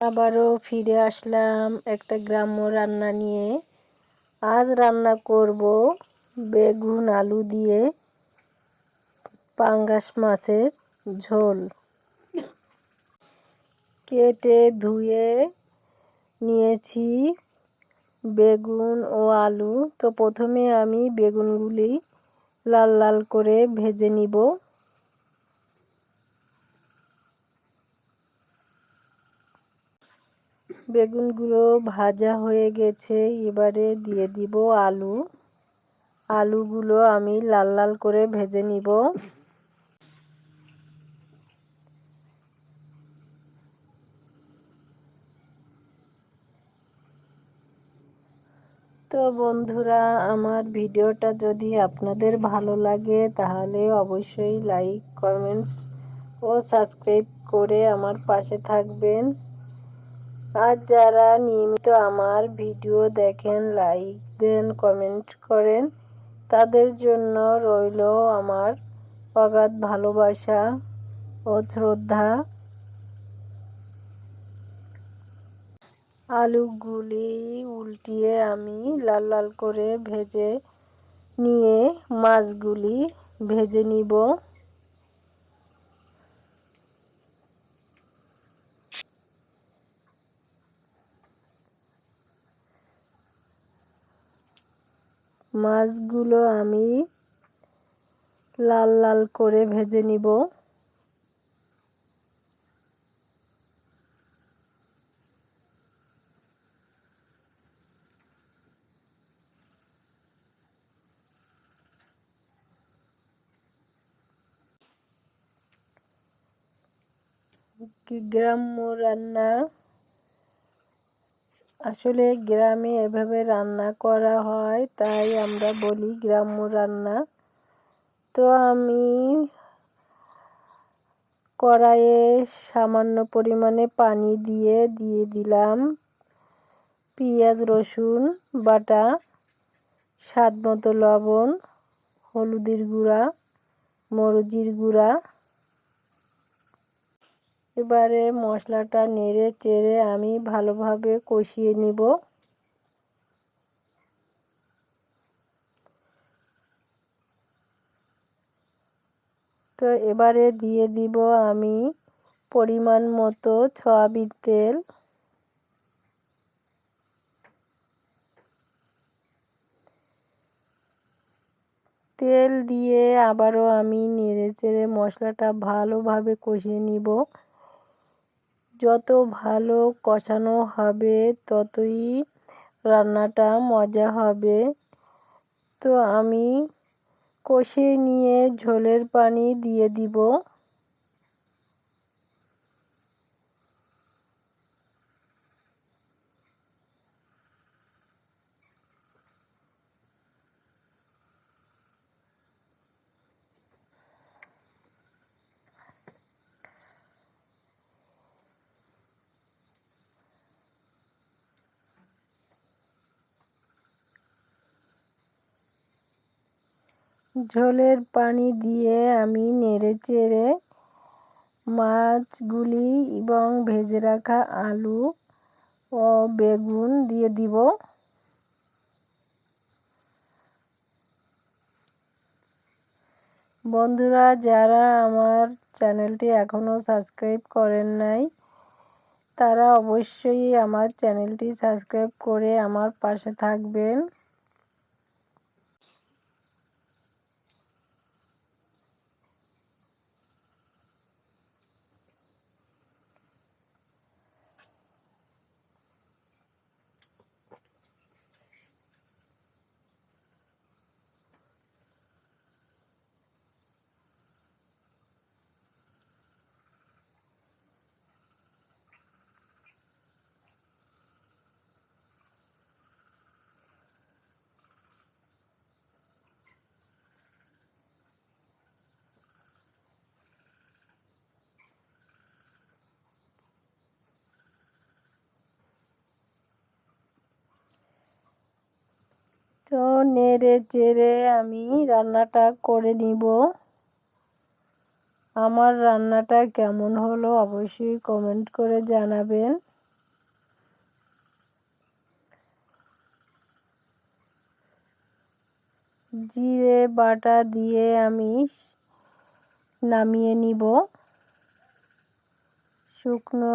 আবারও ফিরে আসলাম একটা গ্রাম্য রান্না নিয়ে। আজ রান্না করব বেগুন আলু দিয়ে পাঙ্গাস মাছের ঝোল। কেটে ধুয়ে নিয়েছি বেগুন ও আলু। তো প্রথমে আমি বেগুনগুলি লাল লাল করে ভেজে নিব। বেগুনগুলো ভাজা হয়ে গেছে, এবারে দিয়ে দিব আলু। আলুগুলো আমি লাল লাল করে ভেজে নিব। তো বন্ধুরা, আমার ভিডিওটা যদি আপনাদের ভালো লাগে, তাহলে অবশ্যই লাইক, কমেন্টস ও সাবস্ক্রাইব করে আমার পাশে থাকবেন। আর যারা নিয়মিত আমার ভিডিও দেখেন লাইক দেন কমেন্ট করেন, তাদের জন্য রইল আমার অগাধ ভালোবাসা ও শ্রদ্ধা। আলুগুলি উল্টিয়ে আমি লাল লাল করে ভেজে নিয়ে মাছগুলি ভেজে নিব। মাছগুলো আমি লাল লাল করে ভেজে নিব। গ্রাম্য রান্না আসলে গ্রামে এভাবে রান্না করা হয়, তাই আমরা বলি গ্রাম্য রান্না। তো আমি কড়াইয়ে সামান্য পরিমাণে পানি দিয়ে দিয়ে দিলাম। পেঁয়াজ, রসুন, বাটা, স্বাদ মতো লবণ, হলুদের গুঁড়া মরজির গুঁড়া এবারে মশলাটা নেড়ে চেড়ে আমি ভালোভাবে কষিয়ে নিব। তো এবারে দিয়ে দিব আমি পরিমাণ মতো সয়াবিন তেল। তেল দিয়ে আবারও আমি নেড়ে চেড়ে মশলাটা ভালোভাবে কষিয়ে নিব। যত ভালো কষানো হবে, ততই রান্নাটা মজা হবে। তো আমি কষিয়ে নিয়ে ঝোলের পানি দিয়ে দিব। ঝোলের পানি দিয়ে আমি নেড়ে চেড়ে মাছগুলি এবং ভেজে রাখা আলু ও বেগুন দিয়ে দিব। বন্ধুরা, যারা আমার চ্যানেলটি এখনও সাবস্ক্রাইব করেন নাই, তারা অবশ্যই আমার চ্যানেলটি সাবস্ক্রাইব করে আমার পাশে থাকবেন। তো নেড়ে চেড়ে আমি রান্নাটা করে নিব। আমার রান্নাটা কেমন হলো অবশ্যই কমেন্ট করে জানাবেন। জিরে বাটা দিয়ে আমি নামিয়ে নিব। শুকনো